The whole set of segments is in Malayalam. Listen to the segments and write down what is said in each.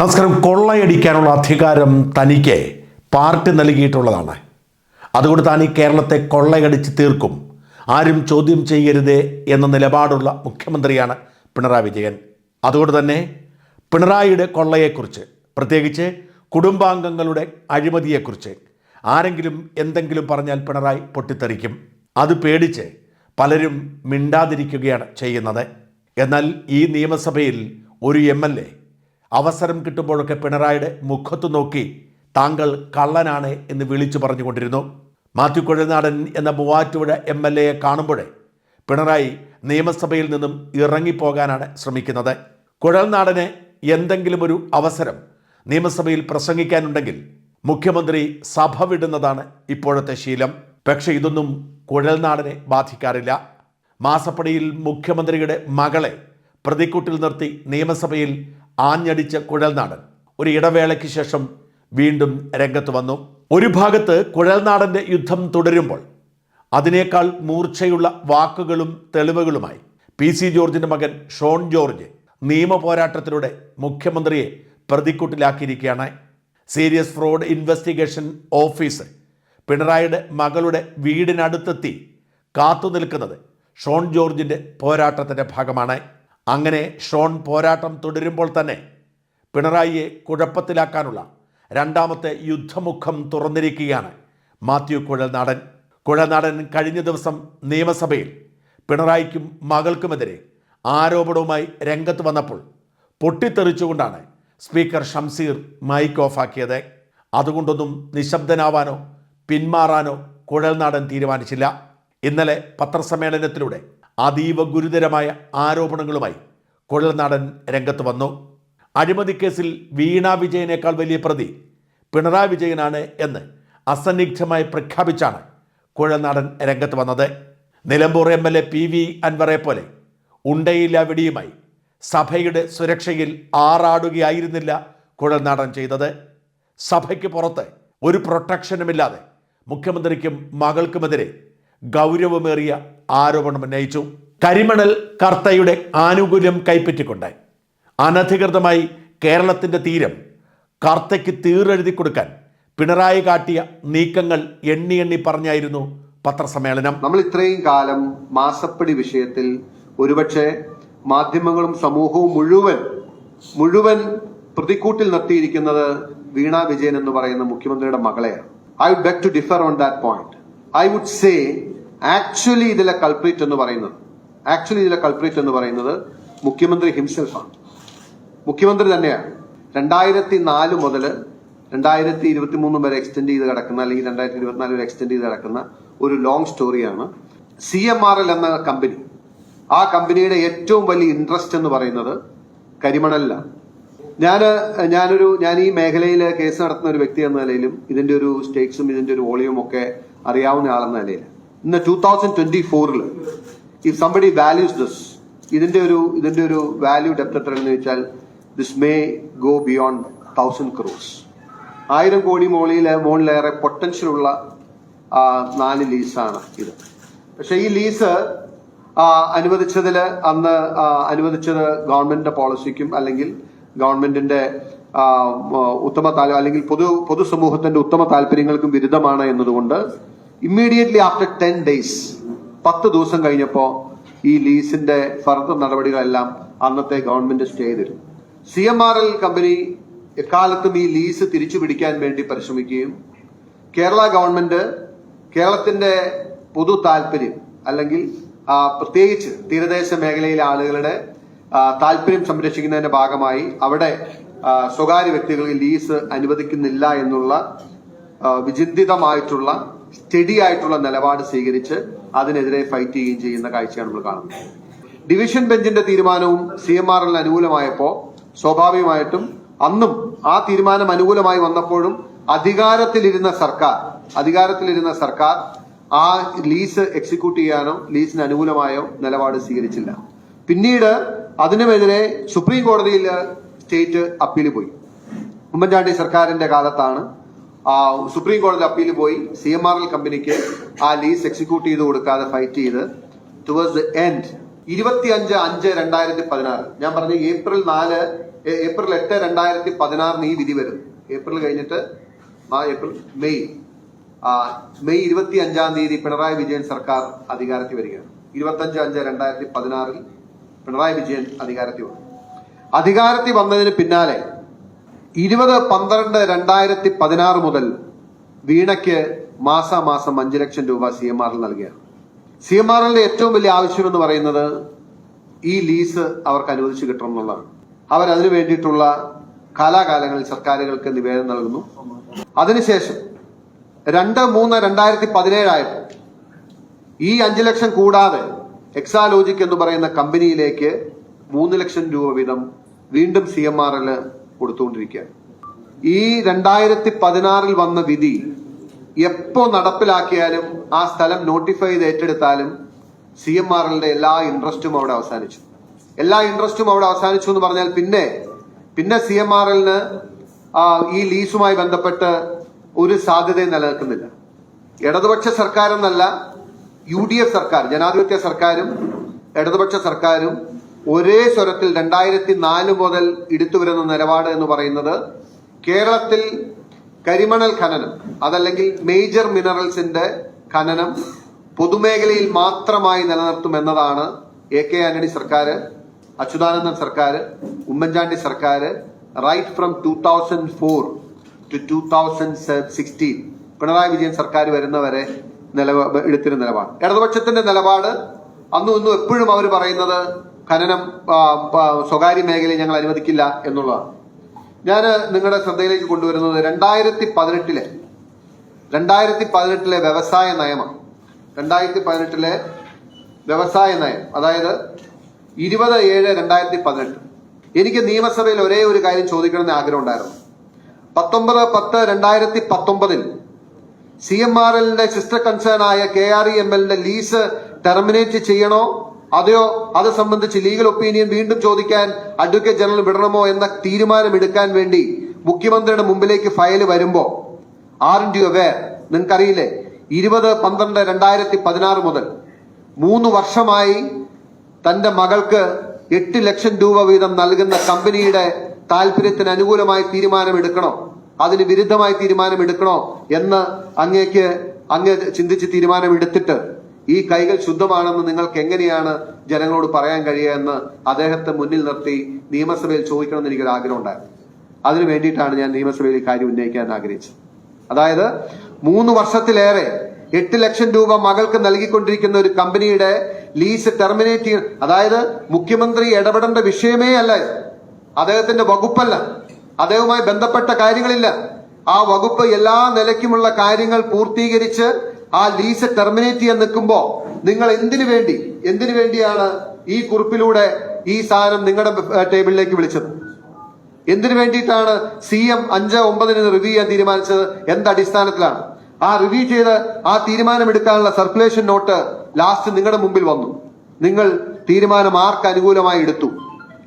നമസ്കാരം. കൊള്ളയടിക്കാനുള്ള അധികാരം തനിക്ക് പാർട്ടി നൽകിയിട്ടുള്ളതാണ്. അതുകൊണ്ട് താൻ ഈ കേരളത്തെ കൊള്ളയടിച്ച് തീർക്കും. ആരും ചോദ്യം ചെയ്യരുത് എന്ന നിലപാടുള്ള മുഖ്യമന്ത്രിയാണ് പിണറായി വിജയൻ. അതുകൊണ്ട് തന്നെ പിണറായിയുടെ കൊള്ളയെക്കുറിച്ച് പ്രത്യേകിച്ച് കുടുംബാംഗങ്ങളുടെ അഴിമതിയെക്കുറിച്ച് ആരെങ്കിലും എന്തെങ്കിലും പറഞ്ഞാൽ പിണറായി പൊട്ടിത്തെറിക്കും. അത് പേടിച്ച് പലരും മിണ്ടാതിരിക്കുകയാണ് ചെയ്യുന്നത്. എന്നാൽ ഈ നിയമസഭയിൽ ഒരു എം എൽ എ അവസരം കിട്ടുമ്പോഴൊക്കെ പിണറായിയുടെ മുഖത്ത് നോക്കി താങ്കൾ കള്ളനാണ് എന്ന് വിളിച്ചു പറഞ്ഞുകൊണ്ടിരുന്നു. മാത്യു കുഴൽനാടൻ എന്ന മൂവാറ്റുപുഴ എം എൽ എയെ കാണുമ്പോഴേ പിണറായി നിയമസഭയിൽ നിന്നും ഇറങ്ങിപ്പോകാനാണ് ശ്രമിക്കുന്നത്. കുഴൽനാടന് എന്തെങ്കിലും ഒരു അവസരം നിയമസഭയിൽ പ്രസംഗിക്കാനുണ്ടെങ്കിൽ മുഖ്യമന്ത്രി സഭ വിടുന്നതാണ് ഇപ്പോഴത്തെ ശീലം. പക്ഷേ ഇതൊന്നും കുഴൽനാടനെ ബാധിക്കാറില്ല. മാസപ്പടിയിൽ മുഖ്യമന്ത്രിയുടെ മകളെ പ്രതിക്കൂട്ടിൽ നിർത്തി നിയമസഭയിൽ ആഞ്ഞടിച്ച കുഴൽനാടൻ. ഒരു ഇടവേളയ്ക്ക് ശേഷം വീണ്ടും രംഗത്ത് വന്നു. ഒരു ഭാഗത്ത് കുഴൽനാടന്റെ യുദ്ധം തുടരുമ്പോൾ അതിനേക്കാൾ മൂർച്ചയുള്ള വാക്കുകളും തെളിവുകളുമായി പി സി ജോർജിന്റെ മകൻ ഷോൺ ജോർജ് നിയമ പോരാട്ടത്തിലൂടെ മുഖ്യമന്ത്രിയെ പ്രതിക്കൂട്ടിലാക്കിയിരിക്കുകയാണ്. സീരിയസ് ഫ്രോഡ് ഇൻവെസ്റ്റിഗേഷൻ ഓഫീസ് പിണറായിയുടെ മകളുടെ വീടിനടുത്തെത്തി കാത്തു നിൽക്കുന്നത് ഷോൺ ജോർജിന്റെ പോരാട്ടത്തിന്റെ ഭാഗമാണ്. അങ്ങനെ ഷോൺ പോരാട്ടം തുടരുമ്പോൾ തന്നെ പിണറായിയെ കുഴപ്പത്തിലാക്കാനുള്ള രണ്ടാമത്തെ യുദ്ധമുഖം തുറന്നിരിക്കുകയാണ് മാത്യു കുഴൽനാടൻ. കുഴൽനാടൻ കഴിഞ്ഞ ദിവസം നിയമസഭയിൽ പിണറായിക്കും മകൾക്കുമെതിരെ ആരോപണവുമായി രംഗത്ത് വന്നപ്പോൾ പൊട്ടിത്തെറിച്ചുകൊണ്ടാണ് സ്പീക്കർ ഷംസീർ മൈക്ക് ഓഫാക്കിയത്. അതുകൊണ്ടൊന്നും നിശബ്ദനാവാനോ പിന്മാറാനോ കുഴൽനാടൻ തീരുമാനിച്ചില്ല. ഇന്നലെ പത്രസമ്മേളനത്തിലൂടെ അതീവ ഗുരുതരമായ ആരോപണങ്ങളുമായി കുഴൽനാടൻ രംഗത്ത് വന്നു. അഴിമതി കേസിൽ വീണ വിജയനേക്കാൾ വലിയ പ്രതി പിണറായി വിജയനാണ് എന്ന് അസന്നിഗ്ധമായി പ്രഖ്യാപിച്ചാണ് കുഴൽനാടൻ രംഗത്ത് വന്നത്. Nilambur M L A P V അൻവറെ പോലെ ഉണ്ടയില്ല സഭയുടെ സുരക്ഷയിൽ ആറാടുകയായിരുന്നില്ല കുഴൽനാടൻ ചെയ്തത്. സഭയ്ക്ക് പുറത്ത് ഒരു പ്രൊട്ടക്ഷനുമില്ലാതെ മുഖ്യമന്ത്രിക്കും മകൾക്കുമെതിരെ ഗൗരവമേറിയ ആരോപണം ഉന്നയിച്ചു. കരിമണൽ കർത്തയുടെ ആനുകൂല്യം കൈപ്പറ്റിക്കൊണ്ട് അനധികൃതമായി കേരളത്തിന്റെ തീരം കർത്തയ്ക്ക് തീറെഴുതി കൊടുക്കാൻ പിണറായി കാട്ടിയ നീക്കങ്ങൾ എണ്ണി എണ്ണി പറഞ്ഞായിരുന്നു പത്രസമ്മേളനം. നമ്മൾ ഇത്രയും കാലം മാസപ്പടി വിഷയത്തിൽ ഒരുപക്ഷെ മാധ്യമങ്ങളും സമൂഹവും മുഴുവൻ മുഴുവൻ പ്രതിക്കൂട്ടിൽ നിർത്തിയിരിക്കുന്നത് വീണ വിജയൻ എന്ന് പറയുന്ന മുഖ്യമന്ത്രിയുടെ മകളെയാണ്. I would beg to differ on that point I would say actually ഇതിലെ കൾപ്രിറ്റ് എന്ന് പറയുന്നത് ആക്ച്വലി ഇതിലെ കൾപ്രിറ്റ് എന്ന് പറയുന്നത് മുഖ്യമന്ത്രി ഹിംസെൽഫ് ആണ്. മുഖ്യമന്ത്രി തന്നെയാണ്. രണ്ടായിരത്തി നാല് മുതൽ രണ്ടായിരത്തി ഇരുപത്തി മൂന്ന് വരെ എക്സ്റ്റെൻഡ് ചെയ്ത് കിടക്കുന്ന അല്ലെങ്കിൽ രണ്ടായിരത്തി ഇരുപത്തിനാല് വരെ എക്സ്റ്റെൻഡ് ചെയ്ത് കിടക്കുന്ന ഒരു ലോങ് സ്റ്റോറിയാണ് സി എം ആർ എൽ എന്ന കമ്പനി ആ കമ്പനിയുടെ ഏറ്റവും വലിയ ഇൻട്രസ്റ്റ് എന്ന് പറയുന്നത് കരിമണലിലാണ്. ഞാൻ ഞാനൊരു ഞാൻ ഈ മേഖലയിൽ കേസ് നടത്തുന്ന ഒരു വ്യക്തി എന്ന നിലയിലും ഇതിന്റെ ഒരു സ്റ്റേക്സും ഇതിന്റെ ഒരു വോളിയും ഒക്കെ അറിയാവുന്ന ആളെന്ന നിലയിൽ ഇന്ന് ടൂ തൗസൻഡ് ട്വന്റി ഫോറിൽ ഇഫ് സംബഡി വാല്യൂസ് ദിസ് ഇതിന്റെ ഒരു ഇതിന്റെ ഒരു വാല്യൂ ഡെപ്ത് എത്ര എന്ന് വെച്ചാൽ this may go beyond thousand crores ആയിരം കോടി മോളിയിൽ മോളിലേറെ പൊട്ടൻഷ്യൽ ഉള്ള നാല് ലീസാണ് ഇത്. പക്ഷെ ഈ ലീസ് അനുവദിച്ചതിൽ അന്ന് അനുവദിച്ചത് ഗവൺമെന്റിന്റെ പോളിസിക്കും അല്ലെങ്കിൽ ഗവൺമെന്റിന്റെ ഉത്തമ താല്പര്യം അല്ലെങ്കിൽ പൊതു പൊതുസമൂഹത്തിന്റെ ഉത്തമ താല്പര്യങ്ങൾക്കും വിരുദ്ധമാണ് എന്നതുകൊണ്ട് ഇമ്മീഡിയറ്റ്ലി ആഫ്റ്റർ ടെൻ ഡേയ്സ് പത്ത് ദിവസം കഴിഞ്ഞപ്പോ ഈ ലീസിന്റെ ഫർദർ നടപടികളെല്ലാം അന്നത്തെ ഗവൺമെന്റ് സ്റ്റേ ചെയ്തിരുന്നു. C M R L company എക്കാലത്തും ഈ ലീസ് തിരിച്ചു പിടിക്കാൻ വേണ്ടി പരിശ്രമിക്കുകയും കേരള ഗവൺമെന്റ് കേരളത്തിന്റെ പൊതു താല്പര്യം അല്ലെങ്കിൽ പ്രത്യേകിച്ച് തീരദേശ മേഖലയിലെ ആളുകളുടെ താല്പര്യം സംരക്ഷിക്കുന്നതിന്റെ ഭാഗമായി അവിടെ സ്വകാര്യ വ്യക്തികൾക്ക് ലീസ് അനുവദിക്കുന്നില്ല എന്നുള്ള വിചിന്തിതമായിട്ടുള്ള സ്റ്റഡി ആയിട്ടുള്ള നിലപാട് സ്വീകരിച്ച് അതിനെതിരെ ഫൈറ്റ് ചെയ്യുകയും ചെയ്യുന്ന കാഴ്ചയാണ് നമ്മൾ കാണുന്നത്. ഡിവിഷൻ ബെഞ്ചിന്റെ തീരുമാനവും സി എം ആർ എല്ലിന് അനുകൂലമായപ്പോ സ്വാഭാവികമായിട്ടും അന്നും ആ തീരുമാനം അനുകൂലമായി വന്നപ്പോഴും അധികാരത്തിലിരുന്ന സർക്കാർ അധികാരത്തിലിരുന്ന സർക്കാർ ആ ലീസ് എക്സിക്യൂട്ട് ചെയ്യാനോ ലീസിന് അനുകൂലമായോ നിലപാട് സ്വീകരിച്ചില്ല. പിന്നീട് അതിനുമെതിരെ സുപ്രീം കോടതിയിൽ സ്റ്റേറ്റ് അപ്പീൽ പോയി. ഉമ്മൻചാണ്ടി സർക്കാരിന്റെ കാലത്താണ് സുപ്രീം കോടതി അപ്പീൽ പോയി സി എം ആർ എൽ കമ്പനിക്ക് ആ ലീസ് എക്സിക്യൂട്ട് ചെയ്ത് കൊടുക്കാതെ ഫൈറ്റ് ചെയ്ത് ടുവേഴ്സ് ദ എൻഡ് ഇരുപത്തി അഞ്ച് അഞ്ച് രണ്ടായിരത്തി പതിനാറ് ഞാൻ പറഞ്ഞ ഏപ്രിൽ നാല് ഏപ്രിൽ എട്ട് രണ്ടായിരത്തി പതിനാറിന് ഈ വിധി വരും. ഏപ്രിൽ കഴിഞ്ഞിട്ട് ഏപ്രിൽ മെയ് മെയ് ഇരുപത്തി അഞ്ചാം തീയതി പിണറായി വിജയൻ സർക്കാർ അധികാരത്തിൽ വരികയാണ്. ഇരുപത്തി അഞ്ച് അഞ്ച് രണ്ടായിരത്തി പതിനാറിൽ പിണറായി വിജയൻ അധികാരത്തിൽ വന്നു. അധികാരത്തിൽ വന്നതിന് പിന്നാലെ ഇരുപത് പന്ത്രണ്ട് രണ്ടായിരത്തി പതിനാറ് മുതൽ വീണയ്ക്ക് മാസാമാസം അഞ്ചു ലക്ഷം രൂപ സി എം ആറിൽ നൽകുകയാണ്. സി എം ആറിന്റെ ഏറ്റവും വലിയ ആവശ്യം എന്ന് പറയുന്നത് ഈ ലീസ് അവർക്ക് അനുവദിച്ചു കിട്ടണം എന്നുള്ളതാണ്. അവർ അതിനു വേണ്ടിയിട്ടുള്ള കാലാകാലങ്ങളിൽ സർക്കാരുകൾക്ക് നിവേദനം നൽകുന്നു. അതിനുശേഷം രണ്ട് മൂന്ന് രണ്ടായിരത്തി പതിനേഴായപ്പോൾ ഈ അഞ്ചു ലക്ഷം കൂടാതെ എക്സാലോജിക് എന്ന് പറയുന്ന കമ്പനിയിലേക്ക് മൂന്ന് ലക്ഷം രൂപ വീതം വീണ്ടും സി എം ആർ എൽ കൊടുത്തുകൊണ്ടിരിക്കുകയാണ്. ഈ രണ്ടായിരത്തി പതിനാറിൽ വന്ന വിധി എപ്പോ നടപ്പിലാക്കിയാലും ആ സ്ഥലം നോട്ടിഫൈ ചെയ്ത് ഏറ്റെടുത്താലും സി എം ആർ എല്ലാ ഇൻട്രസ്റ്റും അവിടെ അവസാനിച്ചു. എല്ലാ ഇൻട്രസ്റ്റും അവിടെ അവസാനിച്ചു എന്ന് പറഞ്ഞാൽ പിന്നെ പിന്നെ സി എം എല്ലിന് ഈ ലീസുമായി ബന്ധപ്പെട്ട് ഒരു സാധ്യതയും നിലനിൽക്കുന്നില്ല. ഇടതുപക്ഷ സർക്കാരെന്നല്ല യു ഡി എഫ് സർക്കാർ ജനാധിപത്യ സർക്കാരും ഇടതുപക്ഷ സർക്കാരും ഒരേ സ്വരത്തിൽ രണ്ടായിരത്തി നാല് മുതൽ എടുത്തുവരുന്ന നിലപാട് എന്ന് പറയുന്നത് കേരളത്തിൽ കരിമണൽ ഖനനം അതല്ലെങ്കിൽ മേജർ മിനറൽസിന്റെ ഖനനം പൊതുമേഖലയിൽ മാത്രമായി നിലനിർത്തും എന്നതാണ് എ കെ ആന്റണി സർക്കാർ അച്യുതാനന്ദൻ സർക്കാർ ഉമ്മൻചാണ്ടി സർക്കാർ right from two thousand four to two thousand sixteen Pinarayi Vijayan സർക്കാർ വരുന്നവരെ നിലപാ എടുത്തിരുന്ന നിലപാട്. ഇടതുപക്ഷത്തിന്റെ നിലപാട് അന്നും ഇന്നും എപ്പോഴും അവർ പറയുന്നത് ഖനനം സ്വകാര്യ മേഖലയിൽ ഞങ്ങൾ അനുവദിക്കില്ല എന്നുള്ളതാണ്. ഞാൻ നിങ്ങളുടെ ശ്രദ്ധയിലേക്ക് കൊണ്ടുവരുന്നത് രണ്ടായിരത്തി പതിനെട്ടിലെ രണ്ടായിരത്തി പതിനെട്ടിലെ വ്യവസായ നയമാണ്. രണ്ടായിരത്തി പതിനെട്ടിലെ വ്യവസായ നയം അതായത് ഇരുപത് ഏഴ് രണ്ടായിരത്തി പതിനെട്ട് എനിക്ക് നിയമസഭയിൽ ഒരേ ഒരു കാര്യം ചോദിക്കണമെന്ന് ആഗ്രഹം ഉണ്ടായിരുന്നു പത്തൊമ്പത് പത്ത് രണ്ടായിരത്തി പത്തൊമ്പതിൽ സി എം ആർ എല്ലിന്റെ സിസ്റ്റർ കൺസേൺ ആയ കെ ആർ ഇ എം എല്ലിന്റെ ലീസ് ടെർമിനേറ്റ് ചെയ്യണോ അതെയോ? അത് സംബന്ധിച്ച് ലീഗൽ ഒപ്പീനിയൻ വീണ്ടും ചോദിക്കാൻ അഡ്വക്കേറ്റ് ജനറൽ വിടണമോ എന്ന തീരുമാനം എടുക്കാൻ വേണ്ടി മുഖ്യമന്ത്രിയുടെ മുമ്പിലേക്ക് ഫയൽ വരുമ്പോ ആർ ഡി അവേർ നിങ്ങൾക്കറിയില്ലേ? ഇരുപത് പന്ത്രണ്ട് രണ്ടായിരത്തി പതിനാറ് മുതൽ മൂന്ന് വർഷമായി തന്റെ മകൾക്ക് എട്ട് ലക്ഷം രൂപ വീതം നൽകുന്ന കമ്പനിയുടെ താല്പര്യത്തിന് അനുകൂലമായി തീരുമാനം എടുക്കണോ അതിന് വിരുദ്ധമായി തീരുമാനം എടുക്കണോ എന്ന് അങ്ങേക്ക് അങ്ങ് ചിന്തിച്ച് തീരുമാനം എടുത്തിട്ട് ഈ കൈകൾ ശുദ്ധമാണെന്ന് നിങ്ങൾക്ക് എങ്ങനെയാണ് ജനങ്ങളോട് പറയാൻ കഴിയുക എന്ന് അദ്ദേഹത്തെ മുന്നിൽ നിർത്തി നിയമസഭയിൽ ചോദിക്കണമെന്ന് എനിക്കൊരു ആഗ്രഹം ഉണ്ടായിരുന്നു. അതിനു വേണ്ടിയിട്ടാണ് ഞാൻ നിയമസഭയിൽ ഈ കാര്യം ഉന്നയിക്കാൻ ആഗ്രഹിച്ചത്. അതായത് മൂന്ന് വർഷത്തിലേറെ എട്ട് ലക്ഷം രൂപ മകൾക്ക് നൽകിക്കൊണ്ടിരിക്കുന്ന ഒരു കമ്പനിയുടെ ലീസ് ടെർമിനേറ്റ് ചെയ്യുന്ന അതായത് മുഖ്യമന്ത്രി ഇടപെടേണ്ട വിഷയമേ അല്ല അദ്ദേഹത്തിന്റെ വകുപ്പല്ല. അദ്ദേഹവുമായി ബന്ധപ്പെട്ട കാര്യങ്ങളില്ല. ആ വകുപ്പ് എല്ലാ നിലയ്ക്കുമുള്ള കാര്യങ്ങൾ പൂർത്തീകരിച്ച് ആ ലീസ് ടെർമിനേറ്റ് ചെയ്യാൻ നിൽക്കുമ്പോൾ നിങ്ങൾ എന്തിനു വേണ്ടി? എന്തിനു വേണ്ടിയാണ് ഈ കുറിപ്പിലൂടെ ഈ സാധനം നിങ്ങളുടെ ടേബിളിലേക്ക് വിളിച്ചത്? എന്തിനു വേണ്ടിയിട്ടാണ് സി എം അഞ്ച് ഒമ്പതിന് റിവ്യൂ ചെയ്യാൻ തീരുമാനിച്ചത്? എന്ത് അടിസ്ഥാനത്തിലാണ്? ആ റിവ്യൂ ചെയ്ത് ആ തീരുമാനമെടുക്കാനുള്ള സർക്കുലേഷൻ നോട്ട് ലാസ്റ്റ് നിങ്ങളുടെ മുമ്പിൽ വന്നു. നിങ്ങൾ തീരുമാനം ആർക്ക് അനുകൂലമായി എടുത്തു?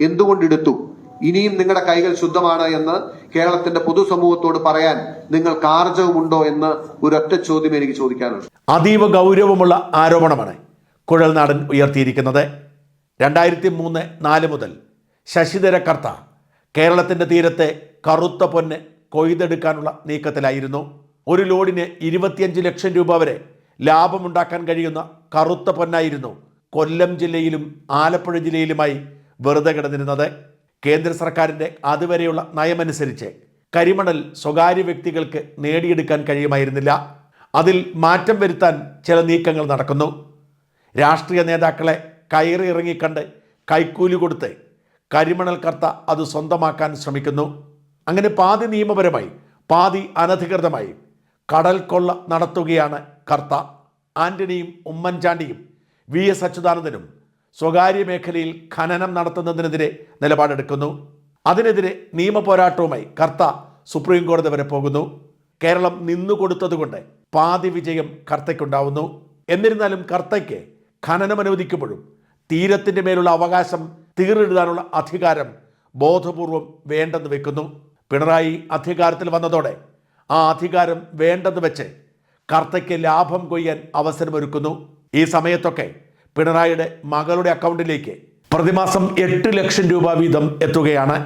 എന്തുകൊണ്ട് എടുത്തു? ഇനിയും നിങ്ങളുടെ കൈകൾ ശുദ്ധമാണ് എന്ന് കേരളത്തിന്റെ പൊതുസമൂഹത്തോട് പറയാൻ നിങ്ങൾക്ക് ആർജവമുണ്ടോ എന്ന് ഒരൊറ്റ ചോദ്യം എനിക്ക് ചോദിക്കാനുണ്ട് അതീവ ഗൗരവമുള്ള ആരോപണമാണ് കുഴൽനാടൻ ഉയർത്തിയിരിക്കുന്നത്. രണ്ടായിരത്തി മൂന്ന് നാല് മുതൽ ശശിധര കർത്ത കേരളത്തിന്റെ തീരത്തെ കറുത്ത പൊന്ന് കൊയ്തെടുക്കാനുള്ള നീക്കത്തിലായിരുന്നു. ഒരു ലോഡിന് ഇരുപത്തിയഞ്ച് ലക്ഷം രൂപ വരെ ലാഭമുണ്ടാക്കാൻ കഴിയുന്ന കറുത്ത പൊന്നായിരുന്നു കൊല്ലം ജില്ലയിലും ആലപ്പുഴ ജില്ലയിലുമായി വെറുതെ കിടന്നിരുന്നത്. കേന്ദ്ര സർക്കാരിന്റെ അതുവരെയുള്ള നയമനുസരിച്ച് കരിമണൽ സ്വകാര്യ വ്യക്തികൾക്ക് നേടിയെടുക്കാൻ കഴിയുമായിരുന്നില്ല. അതിൽ മാറ്റം വരുത്താൻ ചില നീക്കങ്ങൾ നടക്കുന്നു. രാഷ്ട്രീയ നേതാക്കളെ കയറി ഇറങ്ങിക്കണ്ട് കൈക്കൂലി കൊടുത്ത് കരിമണൽ കർത്ത അത് സ്വന്തമാക്കാൻ ശ്രമിക്കുന്നു. അങ്ങനെ പാതി നിയമപരമായി പാതി അനധികൃതമായി കടൽ കൊള്ള നടത്തുകയാണ് കർത്ത. ആന്റണിയും ഉമ്മൻചാണ്ടിയും വി എസ് അച്യുതാനന്ദനും സ്വകാര്യ മേഖലയിൽ ഖനനം നടത്തുന്നതിനെതിരെ നിലപാടെടുക്കുന്നു. അതിനെതിരെ നിയമ പോരാട്ടവുമായി കർത്ത സുപ്രീം കോടതി വരെ പോകുന്നു. കേരളം നിന്നുകൊടുത്തതുകൊണ്ട് പാതി വിജയം കർത്തയ്ക്കുണ്ടാവുന്നു. എന്നിരുന്നാലും കർത്തയ്ക്ക് ഖനനം അനുവദിക്കുമ്പോഴും തീരത്തിന്റെ മേലുള്ള അവകാശം തീറെഴുതാനുള്ള അധികാരം ബോധപൂർവം വേണ്ടെന്ന് വെക്കുന്നു. പിണറായി അധികാരത്തിൽ വന്നതോടെ ആ അധികാരം വേണ്ടെന്ന് വെച്ച് കർത്തയ്ക്ക് ലാഭം കൊയ്യാൻ അവസരമൊരുക്കുന്നു. ഈ സമയത്തൊക്കെ പിണറായിയുടെ മകളുടെ അക്കൗണ്ടിലേക്ക് പ്രതിമാസം എട്ട് ലക്ഷം രൂപ വീതം എത്തുകയാണ്.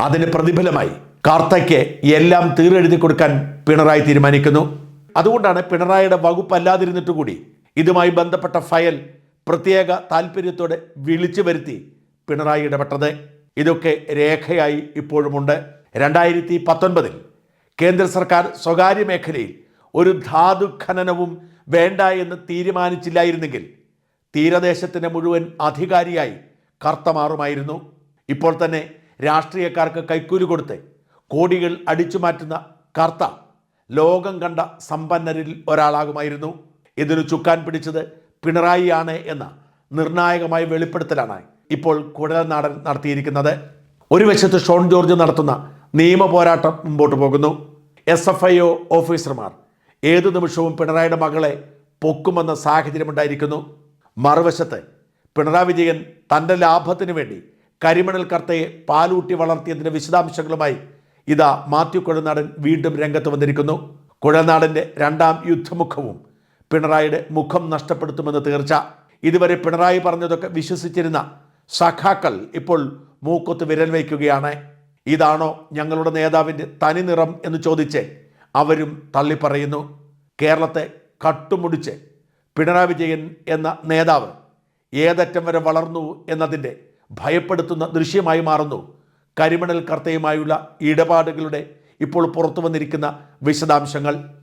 അതിന് പ്രതിഫലമായി കാർത്തയ്ക്ക് എല്ലാം തീരെഴുതി കൊടുക്കാൻ പിണറായി തീരുമാനിക്കുന്നു. അതുകൊണ്ടാണ് പിണറായിയുടെ വകുപ്പ് അല്ലാതിരുന്നിട്ട് കൂടി ഇതുമായി ബന്ധപ്പെട്ട ഫയൽ പ്രത്യേക താല്പര്യത്തോടെ വിളിച്ചു വരുത്തി പിണറായി ഇടപെട്ടത് ഇതൊക്കെ രേഖയായി ഇപ്പോഴുമുണ്ട്. രണ്ടായിരത്തി പത്തൊൻപതിൽ കേന്ദ്ര സർക്കാർ സ്വകാര്യ മേഖലയിൽ ഒരു ധാതു ഖനനവും വേണ്ട എന്ന് തീരുമാനിച്ചില്ലായിരുന്നെങ്കിൽ തീരദേശത്തിന്റെ മുഴുവൻ അധികാരിയായി കർത്തമാറുമായിരുന്നു. ഇപ്പോൾ തന്നെ രാഷ്ട്രീയക്കാർക്ക് കൈക്കൂലി കൊടുത്ത് കോടികൾ അടിച്ചു മാറ്റുന്ന കർത്ത ലോകം കണ്ട സമ്പന്നരിൽ ഒരാളാകുമായിരുന്നു. ഇതിന് ചുക്കാൻ പിടിച്ചത് പിണറായിയാണ് എന്ന നിർണായകമായ വെളിപ്പെടുത്തലാണ് ഇപ്പോൾ കുഴൽനാടൻ നടത്തിയിരിക്കുന്നത്. ഒരു വശത്ത് ഷോൺ ജോർജ് നടത്തുന്ന നിയമ പോരാട്ടം മുമ്പോട്ട് പോകുന്നു. എസ് എഫ് ഐ ഒ ഓഫീസർമാർ ഏതു നിമിഷവും പിണറായിയുടെ മകളെ പൊക്കുമെന്ന സാഹചര്യമുണ്ടായിരിക്കുന്നു. മറുവശത്ത് പിണറായി വിജയൻ തന്റെ ലാഭത്തിനു വേണ്ടി കരിമണൽ കർത്തയെ പാലൂട്ടി വളർത്തിയതിന്റെ വിശദാംശങ്ങളുമായി ഇതാ മാത്യു കുഴനാടൻ വീണ്ടും രംഗത്ത് വന്നിരിക്കുന്നു. കുഴനാടന്റെ രണ്ടാം യുദ്ധമുഖവും പിണറായിയുടെ മുഖം നഷ്ടപ്പെടുത്തുമെന്ന് തീർച്ച. ഇതുവരെ പിണറായി പറഞ്ഞതൊക്കെ വിശ്വസിച്ചിരുന്ന സഖാക്കൾ ഇപ്പോൾ മൂക്കൊത്ത് വിരൽ വയ്ക്കുകയാണ്. ഇതാണോ ഞങ്ങളുടെ നേതാവിന്റെ തനി നിറം എന്ന് ചോദിച്ച് അവരും തള്ളിപ്പറയുന്നു. കേരളത്തെ കട്ടുമുടിച്ച് പിണറായി വിജയൻ എന്ന നേതാവ് ഏതറ്റം വരെ വളർന്നു എന്നതിന്റെ ഭയപ്പെടുത്തുന്ന ദൃശ്യമായി മാറുന്നു. കരിമണൽ കർത്തയുമായുള്ള ഇടപാടുകളുടെ ഇപ്പോൾ പുറത്തു വന്നിരിക്കുന്ന വിശദാംശങ്ങൾ.